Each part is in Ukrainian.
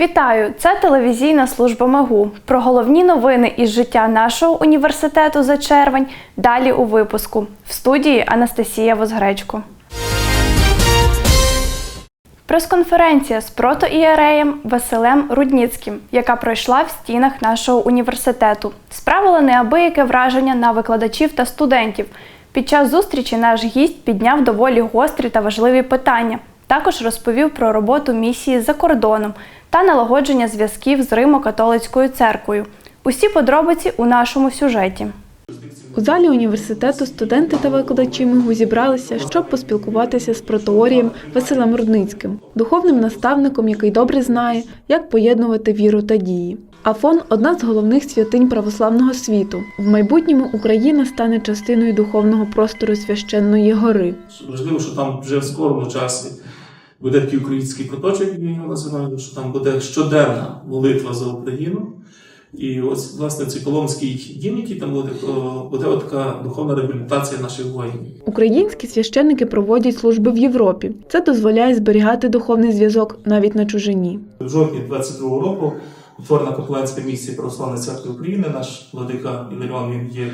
Вітаю! Це телевізійна служба МЕГУ. Про головні новини із життя нашого університету за червень. Далі у випуску. В студії Анастасія Возгречко. Прес-конференція з протоієреєм Василем Рудніцьким, яка пройшла в стінах нашого університету, справила неабияке враження на викладачів та студентів. Під час зустрічі наш гість підняв доволі гострі та важливі питання. Також розповів про роботу місії за кордоном та налагодження зв'язків з Римо-католицькою церквою. Усі подробиці у нашому сюжеті. У залі університету студенти та викладачі МИГУ зібралися, щоб поспілкуватися з протоорієм Василем Рудницьким, духовним наставником, який добре знає, як поєднувати віру та дії. Афон одна з головних святинь православного світу. В майбутньому Україна стане частиною духовного простору священної гори. Важливо, що там вже в скорому часі буде такий український куточок, як його називають, що там буде щоденна молитва за Україну. І ось, власне, цей Коломський дім, який там буде, то буде така духовна реабілітація наших воїнів. Українські священники проводять служби в Європі. Це дозволяє зберігати духовний зв'язок навіть на чужині. В жовтні 22-го року утворена капеланська місія Православної церкви України. Наш владика Іларіон він є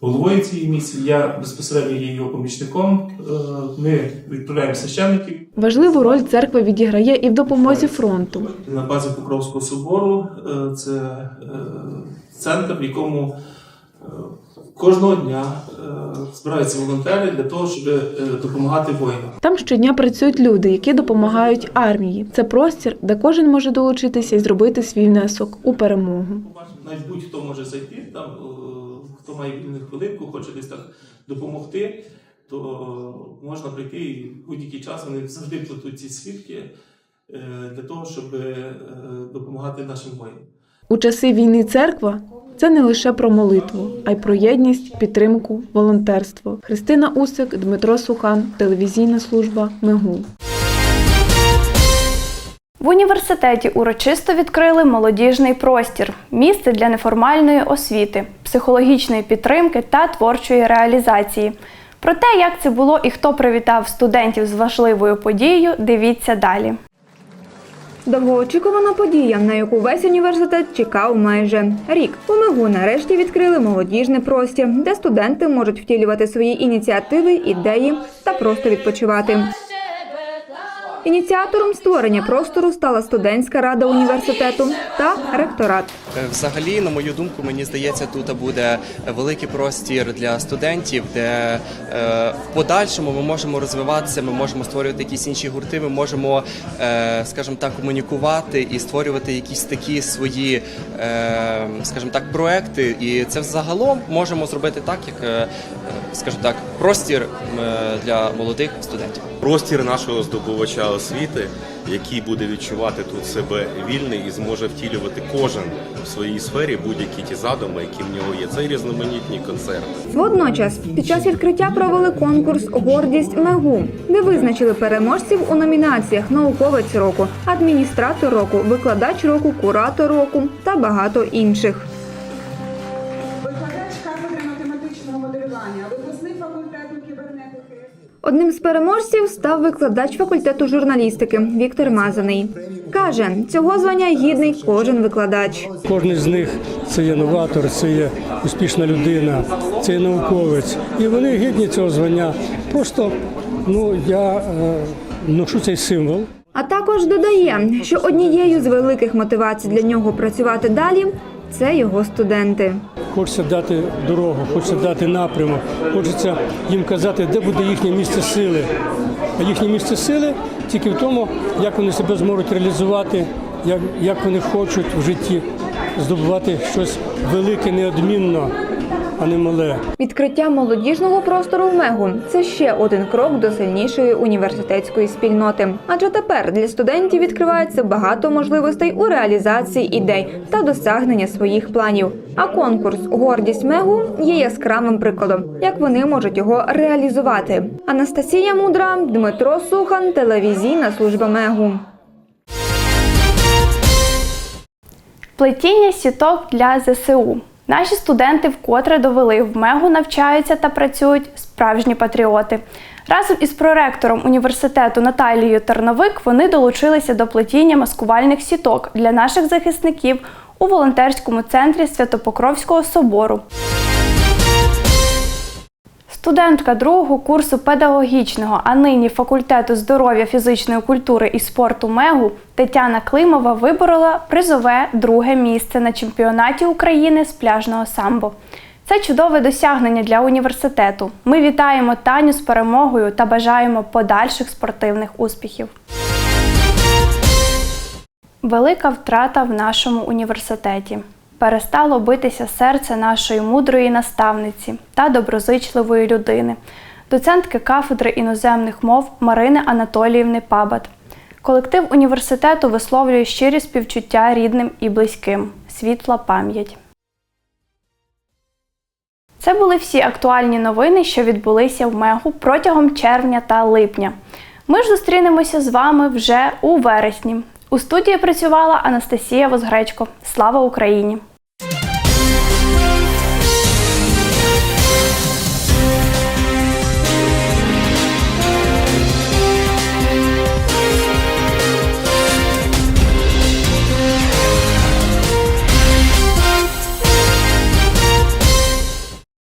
головою цієї місії. Я безпосередньо є його помічником. Е, Ми відправляємо священників Важливу роль церква відіграє і в допомозі фронту. на базі Покровського собору. Е, Це е, центр, в якому кожного дня збираються волонтери для того, щоб допомагати воїнам. Там щодня працюють люди, які допомагають армії. Це простір, де кожен може долучитися і зробити свій внесок у перемогу. Навіть будь-хто може зайти, там, хто має вільну хвилинку, хоче десь так допомогти, то можна прийти і в будь-який час вони завжди плетуть ці свідки е, для того, щоб е, допомагати нашим воїнам. У часи війни церква це не лише про молитву, а й про єдність, підтримку, волонтерство. Христина Усик, Дмитро Сухан, телевізійна служба МИГУ. В університеті урочисто відкрили молодіжний простір місце для неформальної освіти, психологічної підтримки та творчої реалізації. Про те, як це було і хто привітав студентів з важливою подією, дивіться далі. Довгоочікувана подія, на яку весь університет чекав майже рік. У МИГУ нарешті відкрили молодіжний простір, де студенти можуть втілювати свої ініціативи, ідеї та просто відпочивати. Ініціатором створення простору стала студентська рада університету та ректорат. Е, Взагалі, на мою думку, мені здається, тут буде великий простір для студентів, де е, в подальшому ми можемо розвиватися, ми можемо створювати якісь інші гурти, ми можемо, е, скажімо так, комунікувати і створювати якісь такі свої, скажімо так, проекти. І це взагалом можемо зробити так, як, скажімо так, простір для молодих студентів. простір нашого здобувача освіти, який буде відчувати тут себе вільний і зможе втілювати кожен в своїй сфері будь-які ті задуми, які в нього є. Це різноманітні концерти. Водночас, під час відкриття провели конкурс Гордість МЕГУ, де визначили переможців у номінаціях Науковець року, адміністратор року, викладач року, куратор року та багато інших. Одним з переможців став викладач факультету журналістики Віктор Мазаний. Каже, цього звання гідний кожен викладач. Кожен з них це є новатор, це є успішна людина, це є науковець. І вони гідні цього звання. Просто ну я е, ношу цей символ. А також додає, що однією з великих мотивацій для нього працювати далі це його студенти. Хочеться дати дорогу, хочеться дати напрямок, хочеться їм казати, де буде їхнє місце сили. А їхнє місце сили тільки в тому, як вони себе зможуть реалізувати, як, як вони хочуть в житті здобувати щось велике, неодмінно, а не мале. Відкриття молодіжного простору в Мегу це ще один крок до сильнішої університетської спільноти. Адже тепер для студентів відкривається багато можливостей у реалізації ідей та досягнення своїх планів. А конкурс Гордість Мегу є яскравим прикладом, як вони можуть його реалізувати. Анастасія Мудра, Дмитро Сухан, телевізійна служба Мегу. Плетіння сіток для ЗСУ. Наші студенти вкотре довели в МЕГу навчаються та працюють справжні патріоти. Разом із проректором університету Наталією Терновик вони долучилися до плетіння маскувальних сіток для наших захисників у волонтерському центрі Святопокровського собору. Студентка другого курсу педагогічного, а нині факультету здоров'я, фізичної культури і спорту МЕГУ Тетяна Климова виборола призове друге місце на чемпіонаті України з пляжного самбо. Це чудове досягнення для університету. Ми вітаємо Таню з перемогою та бажаємо подальших спортивних успіхів. Велика втрата в нашому університеті. Перестало битися серце нашої мудрої наставниці та доброзичливої людини, доцентки кафедри іноземних мов Марини Анатоліївни Пабат. Колектив університету висловлює щирі співчуття рідним і близьким. Світла пам'ять. Це були всі актуальні новини, що відбулися в Мегу протягом червня та липня. Ми ж зустрінемося з вами вже у вересні. У студії працювала Анастасія Возгречко. Слава Україні!